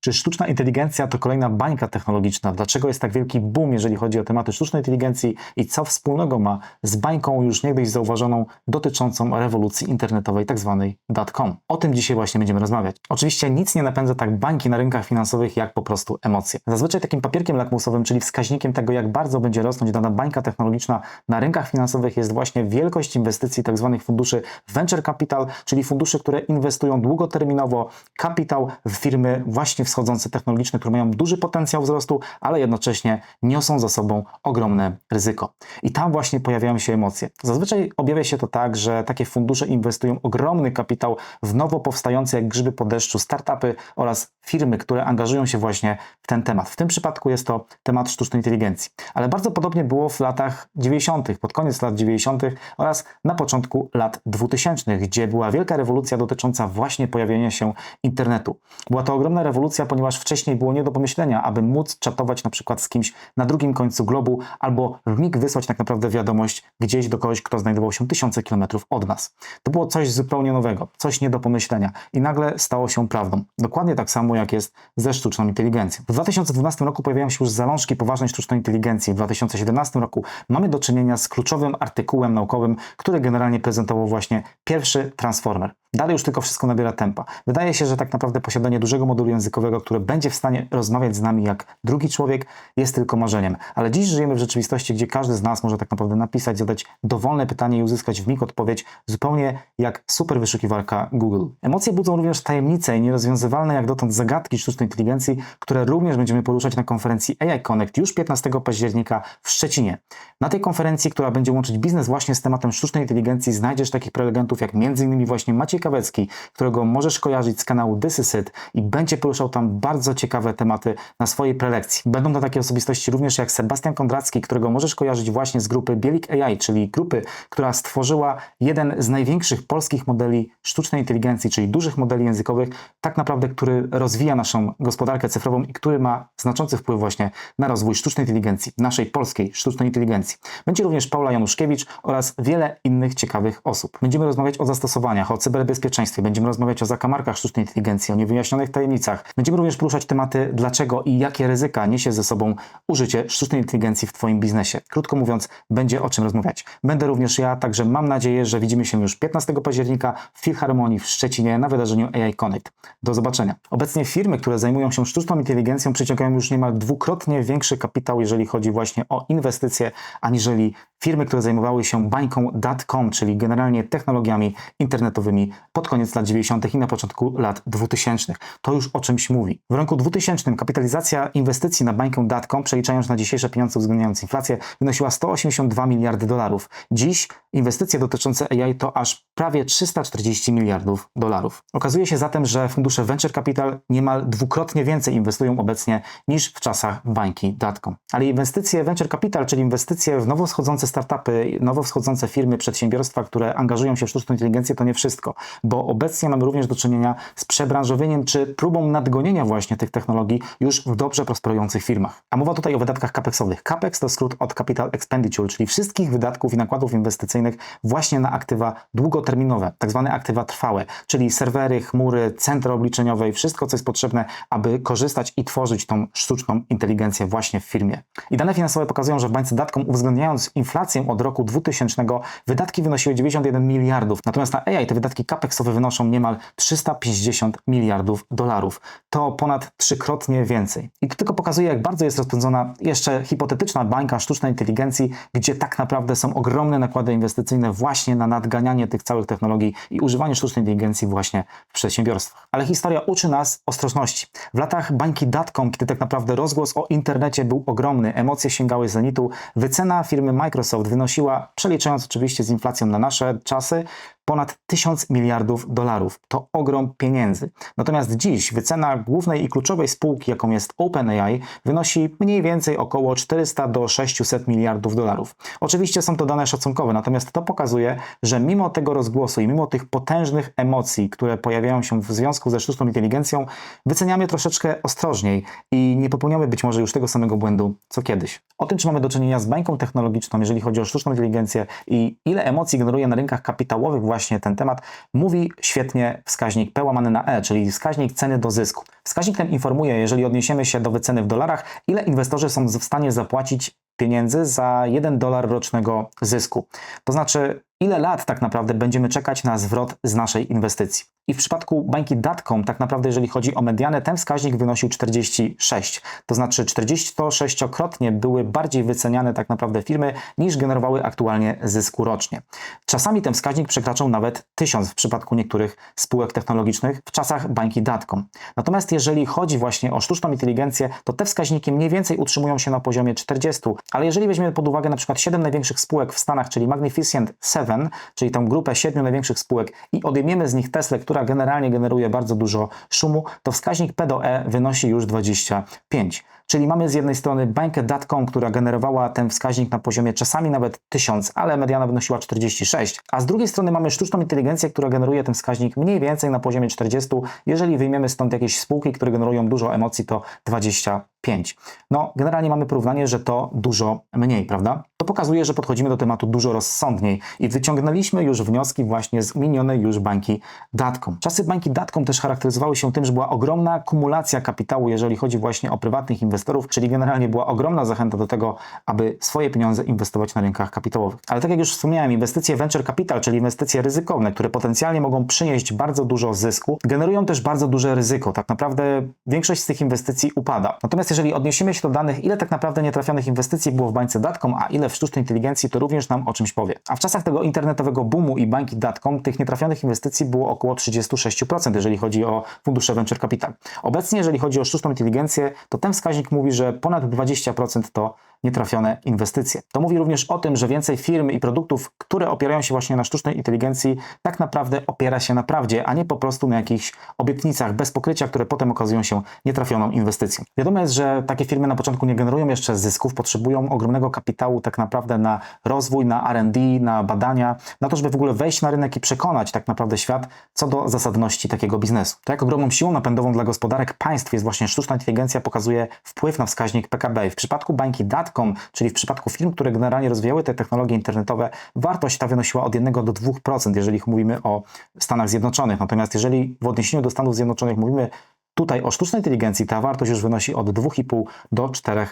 Czy sztuczna inteligencja to kolejna bańka technologiczna? Dlaczego jest tak wielki boom, jeżeli chodzi o tematy sztucznej inteligencji i co wspólnego ma z bańką już niegdyś zauważoną dotyczącą rewolucji internetowej, tak zwanej .com? O tym dzisiaj właśnie będziemy rozmawiać. Oczywiście nic nie napędza tak bańki na rynkach finansowych, jak po prostu emocje. Zazwyczaj takim papierkiem lakmusowym, czyli wskaźnikiem tego, jak bardzo będzie rosnąć dana bańka technologiczna na rynkach finansowych jest właśnie wielkość inwestycji tak zwanych funduszy venture capital, czyli fundusze, które inwestują długoterminowo kapitał w firmy właśnie wschodzące technologiczne, które mają duży potencjał wzrostu, ale jednocześnie niosą za sobą ogromne ryzyko. I tam właśnie pojawiają się emocje. Zazwyczaj objawia się to tak, że takie fundusze inwestują ogromny kapitał w nowo powstające jak grzyby po deszczu startupy oraz firmy, które angażują się właśnie w ten temat. W tym przypadku jest to temat sztucznej inteligencji. Ale bardzo podobnie było w latach 90., pod koniec lat 90. oraz na początku lat 2000, gdzie była wielka rewolucja dotycząca właśnie pojawienia się internetu. Była to ogromna rewolucja, ponieważ wcześniej było nie do pomyślenia, aby móc czatować na przykład z kimś na drugim końcu globu albo w mig wysłać tak naprawdę wiadomość gdzieś do kogoś, kto znajdował się tysiące kilometrów od nas. To było coś zupełnie nowego, coś nie do pomyślenia i nagle stało się prawdą. Dokładnie tak samo jak jest ze sztuczną inteligencją. W 2012 roku pojawiają się już zalążki poważnej sztucznej inteligencji. W 2017 roku mamy do czynienia z kluczowym artykułem naukowym, który generalnie prezentował właśnie pierwszy transformer. Dalej już tylko wszystko nabiera tempa. Wydaje się, że tak naprawdę posiadanie dużego modulu językowego, który będzie w stanie rozmawiać z nami jak drugi człowiek, jest tylko marzeniem. Ale dziś żyjemy w rzeczywistości, gdzie każdy z nas może tak naprawdę napisać, zadać dowolne pytanie i uzyskać w mig odpowiedź, zupełnie jak super wyszukiwarka Google. Emocje budzą również tajemnice i nierozwiązywalne jak dotąd zagadki sztucznej inteligencji, które również będziemy poruszać na konferencji AI Connect już 15 października w Szczecinie. Na tej konferencji, która będzie łączyć biznes właśnie z tematem sztucznej inteligencji, znajdziesz takich prelegentów jak m.in. właśnie Maciej Kawecki, którego możesz kojarzyć z kanału This Is It i będzie poruszał tam bardzo ciekawe tematy na swojej prelekcji. Będą to takie osobistości również jak Sebastian Kondracki, którego możesz kojarzyć właśnie z grupy Bielik AI, czyli grupy, która stworzyła jeden z największych polskich modeli sztucznej inteligencji, czyli dużych modeli językowych, tak naprawdę, który rozwija naszą gospodarkę cyfrową i który ma znaczący wpływ właśnie na rozwój sztucznej inteligencji, naszej polskiej sztucznej inteligencji. Będzie również Paula Januszkiewicz oraz wiele innych ciekawych osób. Będziemy rozmawiać o zastosowaniach, o cyberbezpieczeństwie, będziemy rozmawiać o zakamarkach sztucznej inteligencji, o niewyjaśnionych tajemnicach. Będziemy również poruszać tematy, dlaczego i jakie ryzyka niesie ze sobą użycie sztucznej inteligencji w Twoim biznesie. Krótko mówiąc, będzie o czym rozmawiać. Będę również ja, także mam nadzieję, że widzimy się już 15 października w Filharmonii w Szczecinie na wydarzeniu AI Connect. Do zobaczenia. Obecnie firmy, które zajmują się sztuczną inteligencją, przyciągają już niemal dwukrotnie większy kapitał, jeżeli chodzi właśnie o inwestycje, aniżeli firmy, które zajmowały się bańką.com, czyli generalnie technologiami internetowymi pod koniec lat 90. i na początku lat 2000. To już o czymś mówi. W roku 2000 kapitalizacja inwestycji na bańkę.com, przeliczając na dzisiejsze pieniądze uwzględniając inflację, wynosiła 182 miliardy dolarów. Dziś inwestycje dotyczące AI to aż prawie 340 miliardów dolarów. Okazuje się zatem, że fundusze venture capital niemal dwukrotnie więcej inwestują obecnie niż w czasach bańki.com. Ale inwestycje venture capital, czyli inwestycje w nowo wschodzące startupy, nowo wschodzące firmy, przedsiębiorstwa, które angażują się w sztuczną inteligencję, to nie wszystko, bo obecnie mamy również do czynienia z przebranżowieniem czy próbą nadgonienia właśnie tych technologii już w dobrze prosperujących firmach. A mowa tutaj o wydatkach capexowych. Capex to skrót od Capital Expenditure, czyli wszystkich wydatków i nakładów inwestycyjnych właśnie na aktywa długoterminowe, tak zwane aktywa trwałe, czyli serwery, chmury, centra obliczeniowe i wszystko, co jest potrzebne, aby korzystać i tworzyć tą sztuczną inteligencję właśnie w firmie. I dane finansowe pokazują, że w bańce datkom uwzględniając inflację od roku 2000 wydatki wynosiły 91 miliardów, natomiast na AI te wydatki capexowe wynoszą niemal 350 miliardów dolarów. To ponad trzykrotnie więcej. I to tylko pokazuje, jak bardzo jest rozpędzona jeszcze hipotetyczna bańka sztucznej inteligencji, gdzie tak naprawdę są ogromne nakłady inwestycyjne właśnie na nadganianie tych całych technologii i używanie sztucznej inteligencji właśnie w przedsiębiorstwach. Ale historia uczy nas ostrożności. W latach bańki datkom, kiedy tak naprawdę rozgłos o internecie był ogromny, emocje sięgały zenitu, wycena firmy Microsoft wynosiła, przeliczając oczywiście z inflacją na nasze czasy, ponad 1000 miliardów dolarów. To ogrom pieniędzy. Natomiast dziś wycena głównej i kluczowej spółki, jaką jest OpenAI, wynosi mniej więcej około 400 do 600 miliardów dolarów. Oczywiście są to dane szacunkowe, natomiast to pokazuje, że mimo tego rozgłosu i mimo tych potężnych emocji, które pojawiają się w związku ze sztuczną inteligencją, wyceniamy troszeczkę ostrożniej i nie popełniamy być może już tego samego błędu co kiedyś. O tym, czy mamy do czynienia z bańką technologiczną, jeżeli chodzi o sztuczną inteligencję i ile emocji generuje na rynkach kapitałowych właśnie właśnie ten temat, mówi świetnie wskaźnik P łamany na E, czyli wskaźnik ceny do zysku. Wskaźnik ten informuje, jeżeli odniesiemy się do wyceny w dolarach, ile inwestorzy są w stanie zapłacić pieniędzy za 1 dolar rocznego zysku. To znaczy, ile lat tak naprawdę będziemy czekać na zwrot z naszej inwestycji. I w przypadku bańki Datcom, tak naprawdę, jeżeli chodzi o medianę, ten wskaźnik wynosił 46. To znaczy 46-krotnie były bardziej wyceniane tak naprawdę firmy, niż generowały aktualnie zysku rocznie. Czasami ten wskaźnik przekraczał nawet 1000 w przypadku niektórych spółek technologicznych w czasach bańki Datcom. Natomiast jeżeli chodzi właśnie o sztuczną inteligencję, to te wskaźniki mniej więcej utrzymują się na poziomie 40, ale jeżeli weźmiemy pod uwagę na przykład 7 największych spółek w Stanach, czyli Magnificent 7, czyli tą grupę 7 największych spółek i odejmiemy z nich Tesla, która generalnie generuje bardzo dużo szumu, to wskaźnik P do E wynosi już 25. Czyli mamy z jednej strony bańkę Datcom, która generowała ten wskaźnik na poziomie czasami nawet 1000, ale mediana wynosiła 46, a z drugiej strony mamy sztuczną inteligencję, która generuje ten wskaźnik mniej więcej na poziomie 40. Jeżeli wyjmiemy stąd jakieś spółki, które generują dużo emocji, to 25. No, generalnie mamy porównanie, że to dużo mniej, prawda? Pokazuje, że podchodzimy do tematu dużo rozsądniej i wyciągnęliśmy już wnioski właśnie z minionej już bańki Datcom. Czasy bańki Datcom też charakteryzowały się tym, że była ogromna kumulacja kapitału, jeżeli chodzi właśnie o prywatnych inwestorów, czyli generalnie była ogromna zachęta do tego, aby swoje pieniądze inwestować na rynkach kapitałowych. Ale tak jak już wspomniałem, inwestycje venture capital, czyli inwestycje ryzykowne, które potencjalnie mogą przynieść bardzo dużo zysku, generują też bardzo duże ryzyko. Tak naprawdę większość z tych inwestycji upada. Natomiast jeżeli odniesiemy się do danych, ile tak naprawdę nietrafionych inwestycji było w bańce Datcom, a ile w sztucznej inteligencji, to również nam o czymś powie. A w czasach tego internetowego boomu i bańki Datcom tych nietrafionych inwestycji było około 36%, jeżeli chodzi o fundusze venture capital. Obecnie, jeżeli chodzi o sztuczną inteligencję, to ten wskaźnik mówi, że ponad 20% to nietrafione inwestycje. To mówi również o tym, że więcej firm i produktów, które opierają się właśnie na sztucznej inteligencji, tak naprawdę opiera się na prawdzie, a nie po prostu na jakichś obietnicach bez pokrycia, które potem okazują się nietrafioną inwestycją. Wiadomo jest, że takie firmy na początku nie generują jeszcze zysków, potrzebują ogromnego kapitału tak naprawdę na rozwój, na R&D, na badania, na to, żeby w ogóle wejść na rynek i przekonać tak naprawdę świat co do zasadności takiego biznesu. To jak ogromną siłą napędową dla gospodarek państw jest właśnie sztuczna inteligencja, pokazuje wpływ na wskaźnik PKB. W przypadku bańki DAT czyli w przypadku firm, które generalnie rozwijały te technologie internetowe, wartość ta wynosiła od 1 do 2%, jeżeli mówimy o Stanach Zjednoczonych. Natomiast jeżeli w odniesieniu do Stanów Zjednoczonych mówimy Tutaj o sztucznej inteligencji ta wartość już wynosi od 2,5 do 4%,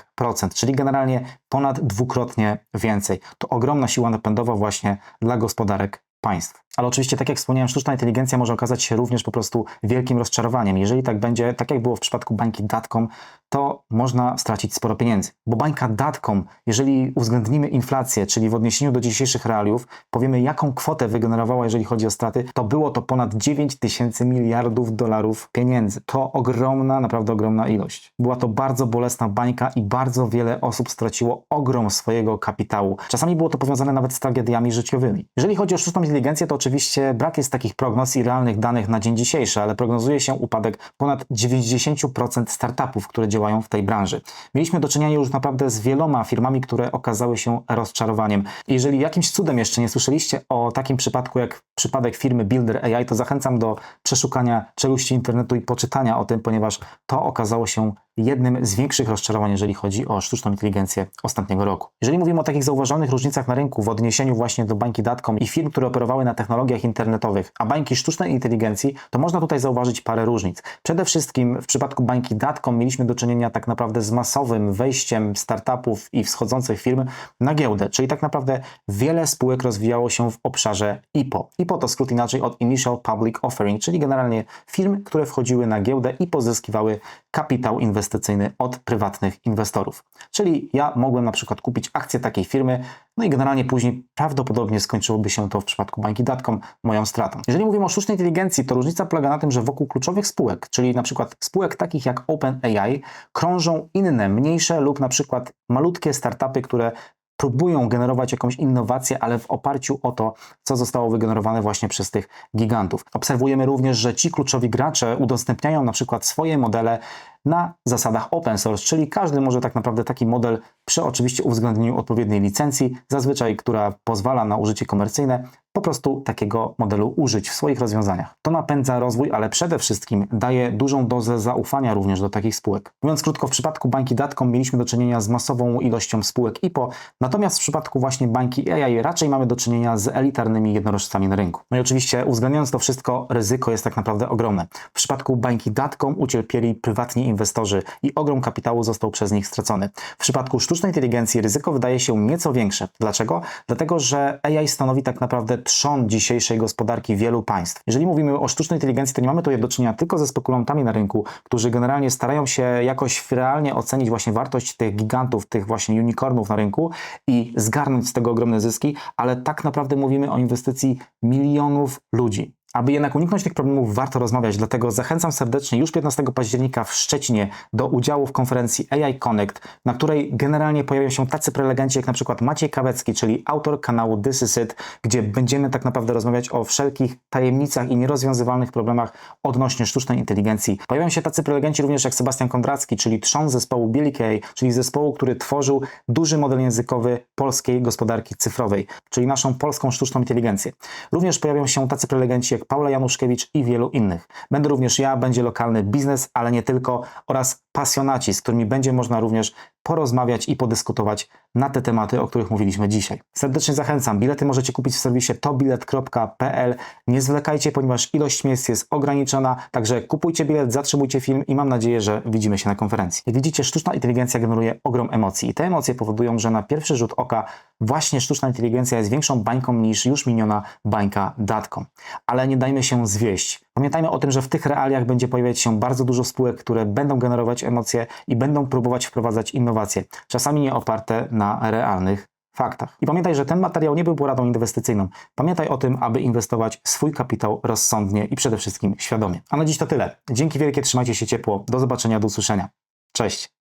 czyli generalnie ponad dwukrotnie więcej. To ogromna siła napędowa właśnie dla gospodarek państw. Ale oczywiście, tak jak wspomniałem, sztuczna inteligencja może okazać się również po prostu wielkim rozczarowaniem. Jeżeli tak będzie, tak jak było w przypadku bańki Datcom, to można stracić sporo pieniędzy. Bo bańka Datcom, jeżeli uwzględnimy inflację, czyli w odniesieniu do dzisiejszych realiów, powiemy jaką kwotę wygenerowała, jeżeli chodzi o straty, to było to ponad 9 tysięcy miliardów dolarów pieniędzy. To ogromna, naprawdę ogromna ilość. Była to bardzo bolesna bańka i bardzo wiele osób straciło ogrom swojego kapitału. Czasami było to powiązane nawet z tragediami życiowymi. Jeżeli chodzi o sztuczną inteligencję, to oczywiście brak jest takich prognoz i realnych danych na dzień dzisiejszy, ale prognozuje się upadek ponad 90% startupów, które działają w tej branży. Mieliśmy do czynienia już naprawdę z wieloma firmami, które okazały się rozczarowaniem. Jeżeli jakimś cudem jeszcze nie słyszeliście o takim przypadku jak przypadek firmy Builder AI, to zachęcam do przeszukania czeluści internetu i poczytania o tym, ponieważ to okazało się jednym z większych rozczarowań, jeżeli chodzi o sztuczną inteligencję ostatniego roku. Jeżeli mówimy o takich zauważalnych różnicach na rynku w odniesieniu właśnie do bańki Datcom i firm, które operowały na technologiach internetowych, a bańki sztucznej inteligencji, to można tutaj zauważyć parę różnic. Przede wszystkim w przypadku bańki Datcom mieliśmy do czynienia tak naprawdę z masowym wejściem startupów i wschodzących firm na giełdę, czyli tak naprawdę wiele spółek rozwijało się w obszarze IPO. IPO to skrót inaczej od Initial Public Offering, czyli generalnie firm, które wchodziły na giełdę i pozyskiwały kapitał inwestycyjny od prywatnych inwestorów. Czyli ja mogłem na przykład kupić akcję takiej firmy, no i generalnie później prawdopodobnie skończyłoby się to w przypadku bańki Datcom moją stratą. Jeżeli mówimy o sztucznej inteligencji, to różnica polega na tym, że wokół kluczowych spółek, czyli na przykład spółek takich jak OpenAI, krążą inne, mniejsze lub na przykład malutkie startupy, które próbują generować jakąś innowację, ale w oparciu o to, co zostało wygenerowane właśnie przez tych gigantów. Obserwujemy również, że ci kluczowi gracze udostępniają na przykład swoje modele na zasadach open source, czyli każdy może tak naprawdę taki model przy oczywiście uwzględnieniu odpowiedniej licencji, zazwyczaj która pozwala na użycie komercyjne, po prostu takiego modelu użyć w swoich rozwiązaniach. To napędza rozwój, ale przede wszystkim daje dużą dozę zaufania również do takich spółek. Mówiąc krótko, w przypadku bańki Datcom mieliśmy do czynienia z masową ilością spółek IPO, natomiast w przypadku właśnie bańki AI raczej mamy do czynienia z elitarnymi jednorożcami na rynku. No i oczywiście uwzględniając to wszystko, ryzyko jest tak naprawdę ogromne. W przypadku bańki Datcom ucierpieli prywatni inwestorzy i ogrom kapitału został przez nich stracony. W przypadku sztucznej inteligencji ryzyko wydaje się nieco większe. Dlaczego? Dlatego, że AI stanowi tak naprawdę trzon dzisiejszej gospodarki wielu państw. Jeżeli mówimy o sztucznej inteligencji, to nie mamy tutaj do czynienia tylko ze spekulantami na rynku, którzy generalnie starają się jakoś realnie ocenić właśnie wartość tych gigantów, tych właśnie unicornów na rynku i zgarnąć z tego ogromne zyski, ale tak naprawdę mówimy o inwestycji milionów ludzi. Aby jednak uniknąć tych problemów, warto rozmawiać, dlatego zachęcam serdecznie już 15 października w Szczecinie do udziału w konferencji AI Connect, na której generalnie pojawią się tacy prelegenci jak na przykład Maciej Kawecki, czyli autor kanału This Is It, gdzie będziemy tak naprawdę rozmawiać o wszelkich tajemnicach i nierozwiązywalnych problemach odnośnie sztucznej inteligencji. Pojawią się tacy prelegenci również jak Sebastian Kondracki, czyli trzon zespołu Billy czyli zespołu, który tworzył duży model językowy polskiej gospodarki cyfrowej, czyli naszą polską sztuczną inteligencję. Również pojawią się tacy prelegenci jak Paula Januszkiewicz i wielu innych. Będę również ja, będzie lokalny biznes, ale nie tylko, oraz pasjonaci, z którymi będzie można również porozmawiać i podyskutować na te tematy, o których mówiliśmy dzisiaj. Serdecznie zachęcam. Bilety możecie kupić w serwisie tobilet.pl. Nie zwlekajcie, ponieważ ilość miejsc jest ograniczona, także kupujcie bilet, zatrzymujcie film i mam nadzieję, że widzimy się na konferencji. Jak widzicie, sztuczna inteligencja generuje ogrom emocji i te emocje powodują, że na pierwszy rzut oka właśnie sztuczna inteligencja jest większą bańką niż już miniona bańka datką. Ale nie dajmy się zwieść. Pamiętajmy o tym, że w tych realiach będzie pojawiać się bardzo dużo spółek, które będą generować emocje i będą próbować wprowadzać innowacje, czasami nie oparte na realnych faktach. I pamiętaj, że ten materiał nie był poradą inwestycyjną. Pamiętaj o tym, aby inwestować swój kapitał rozsądnie i przede wszystkim świadomie. A na dziś to tyle. Dzięki wielkie, trzymajcie się ciepło. Do zobaczenia, do usłyszenia. Cześć.